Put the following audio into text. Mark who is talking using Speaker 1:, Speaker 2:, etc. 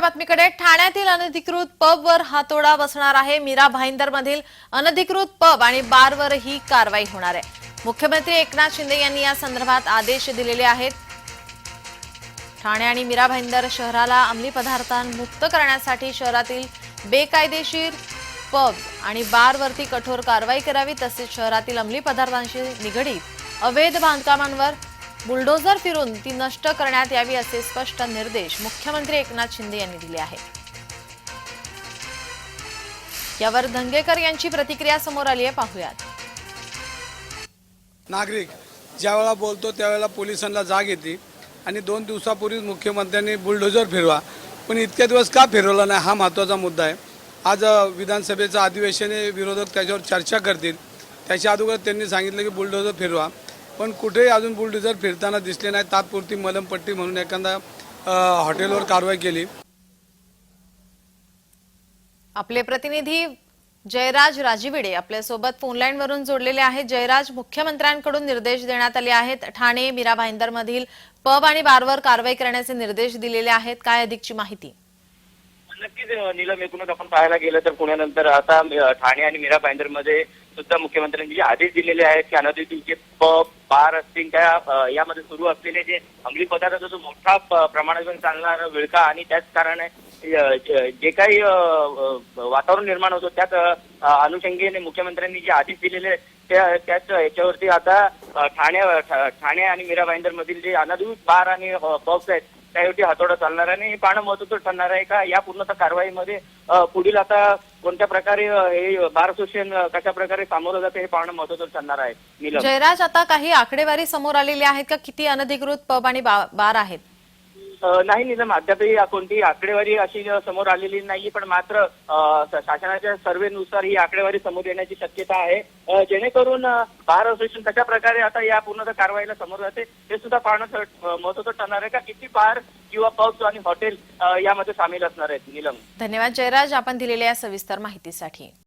Speaker 1: बातमीकडे. ठाण्यातील अनधिकृत पबवर हातोडा बसणार आहे. मीरा भाईंदर मधील अनधिकृत पब आणि बारवर ही कारवाई होणार आहे. मुख्यमंत्री एकनाथ शिंदे यांनी या संदर्भात आदेश दिलेले आहेत. ठाणे आणि मीरा भाईंदर शहराला अंमली पदार्थांमुक्त करण्यासाठी शहरातील बेकायदेशीर पब आणि बारवरती कठोर कारवाई करावी तसेच शहरातील अंमली पदार्थांशी निगडीत अवैध बांधकामांवर बुलडोझर फिरून ती नष्ट करण्यात यावी असे स्पष्ट निर्देश मुख्यमंत्री एकनाथ शिंदे यांनी दिले आहेत. यावर धंगेकर यांची प्रतिक्रिया समोर आली आहे. पाहूयात.
Speaker 2: नागरिक ज्यावेळेला बोलतो त्यावेळेला पोलिसांना जाग येते आणि दोन दिवसापूर्वीच मुख्यमंत्र्यांनी बुलडोजर फिरवा. पण इतक्या दिवस का फिरवला नाही हा महत्त्वाचा मुद्दा आहे. आज विधानसभेचं अधिवेशन विरोधक त्याच्यावर चर्चा करतील. त्याच्या अगोदर त्यांनी सांगितलं की बुलडोजर फिरवा. पण कुठेही अजून बुलडोजर फिरताना दिसले नाही तात्पुरती मलमपट्टी म्हणून एखादा हॉटेलवर कारवाई केली.
Speaker 1: आपले प्रतिनिधी जयराज राजीविडे आपल्यासोबत फोनलाईन वरून जोडलेले आहेत. जयराज मुख्यमंत्र्यांकडून निर्देश देण्यात आले आहेत. ठाणे मीरा भाईंदर मधील पब आणि बारवर कारवाई करण्याचे निर्देश दिलेले आहेत. काय अधिकची माहिती?
Speaker 3: नक्कीच नीलम एकूणच आपण पाहायला गेलं तर पुण्यानंतर आता ठाणे आणि मीरा भाईंदरमध्ये सुद्धा मुख्यमंत्र्यांनी जे आदेश दिलेले आहेत की अनधिकृत जे पब बार असतील त्या यामध्ये सुरू असलेले जे अंमली पदार्थाचा जो मोठा प्रमाणात चालणारा विळखा आणि त्याच कारणाने जे काही वातावरण निर्माण होतं त्याच अनुषंगीने मुख्यमंत्र्यांनी जे आदेश दिलेले आहेत, त्या त्याच याच्यावरती आता ठाणे ठाणे आणि मीरा भाईंदर मधील जे अनधिकृत बार आणि पब्स आहेत त्यावरती हातोडा चालणार आहे आणि हे पाहणं महत्वाचं ठरणार आहे का? या पूर्ण कारवाईमध्ये पुढील आता कोणत्या प्रकारे हे बार असोसिएशन कशा प्रकारे सामोरं जाते हे पाहणं महत्वाचं ठरणार आहे
Speaker 1: जयराज आता काही आकडेवारी समोर आलेली आहेत का? किती अनधिकृत पब आणि बार आहेत?
Speaker 3: नाही निलम. अद्यापही कोणतीही आकडेवारी अशी समोर आलेली नाही पण मात्र शासनाच्या सर्वेनुसार ही आकडेवारी समोर येण्याची शक्यता आहे. जेणेकरून बार असोसिएशन कशा प्रकारे आता या पूर्ण कारवाईला समोर जाते हे सुद्धा पाहणं महत्वाचं ठरणार आहे का? किती बार किंवा पब्स आणि हॉटेल यामध्ये सामील असणार आहेत निलम?
Speaker 1: धन्यवाद जयराज. आपण दिलेल्या या सविस्तर माहितीसाठी.